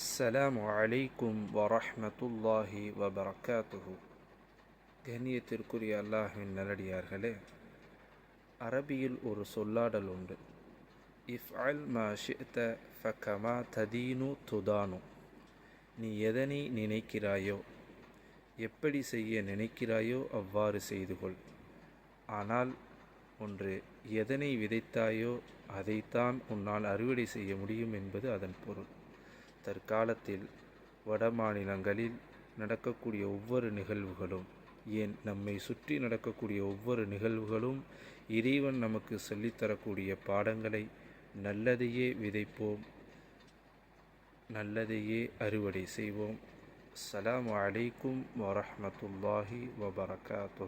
அஸ்ஸலாம் அலைக்கும் வரஹமத்துல்லாஹி வபரகாத்துஹு. கண்ணியத்திற்குரிய அல்லாஹின் நல்லடியார்களே அரபியில் ஒரு சொல்லாடல் உண்டு. இஃப் அல் மா ஷித்த ஃபகமா ததீனு துதானு. நீ எதனை நினைக்கிறாயோ எப்படி செய்ய நினைக்கிறாயோ அவ்வாறு செய்து கொள். ஆனால் ஒன்று எதனை விதைத்தாயோ அதைத்தான் உன்னால் அறுவடை செய்ய முடியும் என்பது அதன் பொருள். தற்காலத்தில் வட மாநிலங்களில் நடக்கக்கூடிய ஒவ்வொரு நிகழ்வுகளும் ஏன் நம்மை சுற்றி நடக்கக்கூடிய ஒவ்வொரு நிகழ்வுகளும் இறைவன் நமக்கு சொல்லித்தரக்கூடிய பாடங்களை நல்லதையே விதைப்போம் நல்லதையே அறுவடை செய்வோம். அஸ்ஸலாமு அலைக்கும் வரமத்துல்லாஹி வபரகாத்து